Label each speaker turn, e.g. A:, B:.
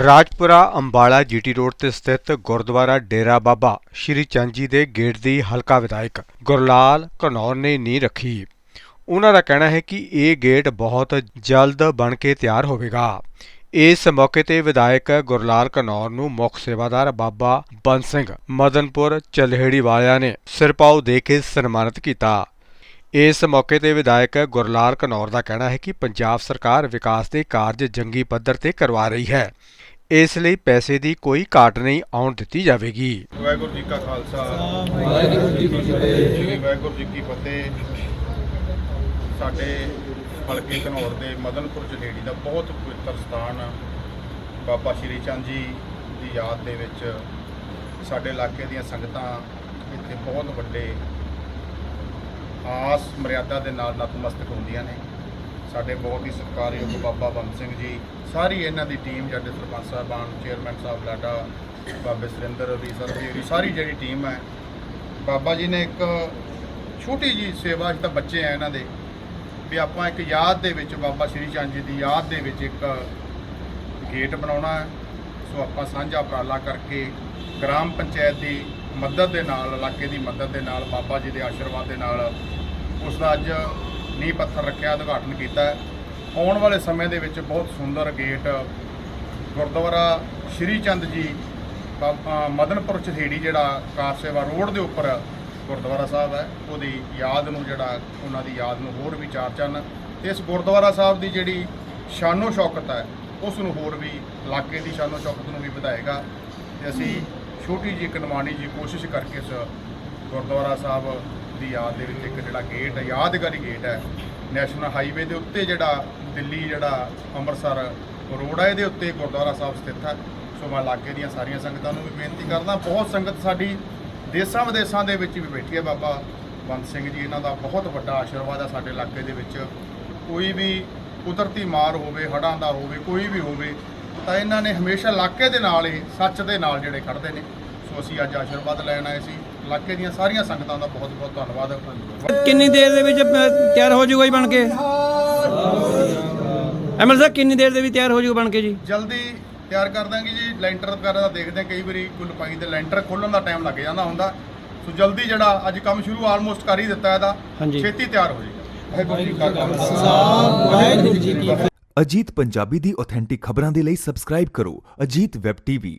A: Rajpura Ambala GT road ਤੇ ਸਥਿਤ ਗੁਰਦੁਆਰਾ ਡੇਰਾ ਬਾਬਾ ਸ਼੍ਰੀ ਚੰਦ ਜੀ ਦੇ ਗੇਟ ਦੀ ਹਲਕਾ ਵਿਧਾਇਕ ਗੁਰਲਾਲ ਘਨੌਰ ਨੇ ਨੀਂਹ ਰੱਖੀ। ਉਹਨਾਂ ਦਾ ਕਹਿਣਾ ਹੈ ਕਿ ਇਹ ਗੇਟ ਬਹੁਤ ਜਲਦ ਬਣ ਕੇ ਤਿਆਰ ਹੋਵੇਗਾ। ਇਸ ਮੌਕੇ ਤੇ ਵਿਧਾਇਕ ਗੁਰਲਾਲ ਘਨੌਰ ਨੂੰ ਮੁੱਖ ਸੇਵਾਦਾਰ ਬਾਬਾ ਬੰਦ ਸਿੰਘ ਮਦਨਪੁਰ ਚਲਹੇੜੀ ਵਾਲਿਆਂ ਨੇ ਸਿਰਪਾਉ ਦੇ ਕੇ ਸਨਮਾਨਿਤ ਕੀਤਾ। ਇਸ ਮੌਕੇ ਤੇ ਵਿਧਾਇਕ ਗੁਰਲਾਲ ਕਨੌਰ ਦਾ ਕਹਿਣਾ ਹੈ ਕਿ ਪੰਜਾਬ ਸਰਕਾਰ ਵਿਕਾਸ ਦੇ ਕਾਰਜ ਜੰਗੀ ਪੱਧਰ ਤੇ ਕਰਵਾ ਰਹੀ ਹੈ। ਇਸ ਲਈ ਪੈਸੇ ਦੀ ਕੋਈ ਘਾਟ ਨਹੀਂ ਆਉਣ ਦਿੱਤੀ ਜਾਵੇਗੀ।
B: ਵਾਹਿਗੁਰੂ ਜੀ ਕਾ ਖਾਲਸਾ। ਵਾਹਿਗੁਰੂ ਜੀ ਕੀ ਫਤਿਹ। ਵਾਹਿਗੁਰੂ ਜੀ ਕੀ ਫਤਿਹ ਸਾਡੇ ਹਲਕੇ ਘਨੌਰ ਦੇ ਮਦਨਪੁਰ ਜਲੇੜੀ ਦਾ ਬਹੁਤ ਪਵਿੱਤਰ ਸਥਾਨ ਬਾਬਾ ਸ਼੍ਰੀ ਚੰਦ ਜੀ ਦੀ ਯਾਦ ਦੇ ਵਿੱਚ ਸਾਡੇ ਇਲਾਕੇ ਦੀਆਂ ਸੰਗਤਾਂ ਇੱਥੇ ਬਹੁਤ ਵੱਡੇ ਆਸ ਮਰਿਆਦਾ ਦੇ ਨਾਲ ਨਤਮਸਤਕ ਹੁੰਦੀਆਂ ਨੇ। ਸਾਡੇ ਬਹੁਤ ਹੀ ਸਤਿਕਾਰਯੋਗ ਬਾਬਾ ਬੰਦ ਸਿੰਘ ਜੀ, ਸਾਰੀ ਇਹਨਾਂ ਦੀ ਟੀਮ ਸਾਡੇ ਸਰਪੰਚ ਸਾਹਿਬਾਨ ਚੇਅਰਮੈਨ ਸਾਹਿਬ ਲਾਡਾ, ਬਾਬੇ ਸੁਰਿੰਦਰ ਅਲੀ ਸਰਦੀ ਸਾਰੀ ਜਿਹੜੀ ਟੀਮ ਹੈ। ਬਾਬਾ ਜੀ ਨੇ ਇੱਕ ਛੋਟੀ ਜੀ ਸੇਵਾ ਅਸੀਂ ਤਾਂ ਬੱਚੇ ਆ ਇਹਨਾਂ ਦੇ, ਵੀ ਆਪਾਂ ਇੱਕ ਯਾਦ ਦੇ ਵਿੱਚ ਬਾਬਾ ਸ਼੍ਰੀ ਚੰਦ ਜੀ ਦੀ ਯਾਦ ਦੇ ਵਿੱਚ ਇੱਕ ਗੇਟ ਬਣਾਉਣਾ ਹੈ। ਸੋ ਆਪਾਂ ਸਾਂਝਾ ਉਪਰਾਲਾ ਕਰਕੇ ਗ੍ਰਾਮ ਪੰਚਾਇਤ ਦੀ ਮਦਦ ਦੇ ਨਾਲ, ਇਲਾਕੇ ਦੀ ਮਦਦ ਦੇ ਨਾਲ, ਬਾਬਾ ਜੀ ਦੇ ਆਸ਼ੀਰਵਾਦ ਦੇ ਨਾਲ ਉਸ ਦਾ ਅੱਜ ਨੀਂਹ ਪੱਥਰ ਰੱਖਿਆ, ਉਦਘਾਟਨ ਕੀਤਾ ਹੈ। ਆਉਣ ਵਾਲੇ ਸਮੇਂ ਦੇ ਵਿੱਚ ਬਹੁਤ ਸੁੰਦਰ ਗੇਟ, ਗੁਰਦੁਆਰਾ ਸ਼੍ਰੀ ਚੰਦ ਜੀ ਮਦਨਪੁਰ ਚਹੇੜੀ ਜਿਹੜਾ ਕਾਰ ਸੇਵਾ ਰੋਡ ਦੇ ਉੱਪਰ ਗੁਰਦੁਆਰਾ ਸਾਹਿਬ ਹੈ, ਉਹਦੀ ਯਾਦ ਨੂੰ ਜਿਹੜਾ, ਉਹਨਾਂ ਦੀ ਯਾਦ ਨੂੰ ਹੋਰ ਵੀ ਚਾਰ ਚੰਨ। ਤੇ ਇਸ ਗੁਰਦੁਆਰਾ ਸਾਹਿਬ ਦੀ ਜਿਹੜੀ ਸ਼ਾਨੋ ਸ਼ੌਕਤ ਹੈ, ਉਸ ਨੂੰ ਹੋਰ ਵੀ, ਇਲਾਕੇ ਦੀ ਸ਼ਾਨੋ ਸ਼ੌਕਤ ਨੂੰ ਵੀ ਵਧਾਏਗਾ। ਤੇ ਅਸੀਂ ਛੋਟੀ ਜਿਹੀ ਇੱਕ ਨਿਮਾਣੀ ਜੀ ਕੋਸ਼ਿਸ਼ ਕਰਕੇ ਇਸ ਗੁਰਦੁਆਰਾ ਸਾਹਿਬ ਦੀ ਯਾਦ ਦੇ ਵਿੱਚ ਇੱਕ ਜਿਹੜਾ ਗੇਟ ਹੈ, ਯਾਦਗਾਰੀ ਗੇਟ ਹੈ ਨੈਸ਼ਨਲ ਹਾਈਵੇ ਦੇ ਉੱਤੇ ਜਿਹੜਾ ਦਿੱਲੀ ਜਿਹੜਾ ਅੰਮ੍ਰਿਤਸਰ ਰੋਡ ਹੈ, ਇਹਦੇ ਉੱਤੇ ਗੁਰਦੁਆਰਾ ਸਾਹਿਬ ਸਥਿਤ ਹੈ। ਸੋ ਮੈਂ ਇਲਾਕੇ ਦੀਆਂ ਸਾਰੀਆਂ ਸੰਗਤਾਂ ਨੂੰ ਵੀ ਬੇਨਤੀ ਕਰਦਾ, ਬਹੁਤ ਸੰਗਤ ਸਾਡੀ ਦੇਸ਼ਾਂ ਵਿਦੇਸ਼ਾਂ ਦੇ ਵਿੱਚ ਵੀ ਬੈਠੀ ਹੈ ਬਾਬਾ ਬੰਦ ਸਿੰਘ ਜੀ, ਇਹਨਾਂ ਦਾ ਬਹੁਤ ਵੱਡਾ ਆਸ਼ੀਰਵਾਦ ਹੈ ਸਾਡੇ ਇਲਾਕੇ ਦੇ ਵਿੱਚ। ਕੋਈ ਵੀ ਕੁਦਰਤੀ ਮਾਰ ਹੋਵੇ, ਹੜ੍ਹਾਂ ਦਾ ਹੋਵੇ, ਕੋਈ ਵੀ ਹੋਵੇ, ਤਾਂ ਇਹਨਾਂ ਨੇ ਹਮੇਸ਼ਾ ਇਲਾਕੇ ਦੇ ਨਾਲ ਹੀ, ਸੱਚ ਦੇ ਨਾਲ ਜਿਹੜੇ ਖੜਦੇ ਨੇ। ਸੋ ਅਸੀਂ ਅੱਜ ਆਸ਼ੀਰਵਾਦ ਲੈਣ ਆਏ ਸੀ। ਇਲਾਕੇ ਦੀਆਂ ਸਾਰੀਆਂ ਸੰਗਤਾਂ ਦਾ ਬਹੁਤ ਬਹੁਤ ਧੰਨਵਾਦ।
C: ਕਿੰਨੀ ਦੇਰ ਦੇ ਵਿੱਚ ਤਿਆਰ ਹੋ ਜਾਊਗਾ ਜੀ ਬਣ ਕੇ? ਐਮਐਲ ਸਾਹਿਬ ਕਿੰਨੀ ਦੇਰ ਦੇ ਵਿੱਚ ਤਿਆਰ ਹੋ ਜਾਊਗਾ ਬਣ ਕੇ ਜੀ?
B: ਜਲਦੀ ਤਿਆਰ ਕਰ ਦਾਂਗੇ ਜੀ ਲੈਂਟਰ ਵਗੈਰਾ ਦਾ ਦੇਖਦੇ ਕਈ ਵਾਰੀ ਕੋਈ ਲਪਾਈ ਦੇ ਲੈਂਟਰ ਖੋਲਣ ਦਾ ਟਾਈਮ ਲੱਗ ਜਾਂਦਾ ਹੁੰਦਾ। ਸੋ ਜਲਦੀ ਜਿਹੜਾ ਅੱਜ ਕੰਮ ਸ਼ੁਰੂ ਆਲਮੋਸਟ ਕਰ ਹੀ ਦਿੱਤਾ ਇਹਦਾ। ਛੇਤੀ ਤਿਆਰ ਹੋ ਜਾਏਗਾ
D: ਅਜੀਤ ਪੰਜਾਬੀ ਦੀ ਆਥੈਂਟਿਕ ਖਬਰਾਂ ਦੇ ਲਈ ਸਬਸਕ੍ਰਾਈਬ ਕਰੋ ਅਜੀਤ ਵੈਬ ਟੀਵੀ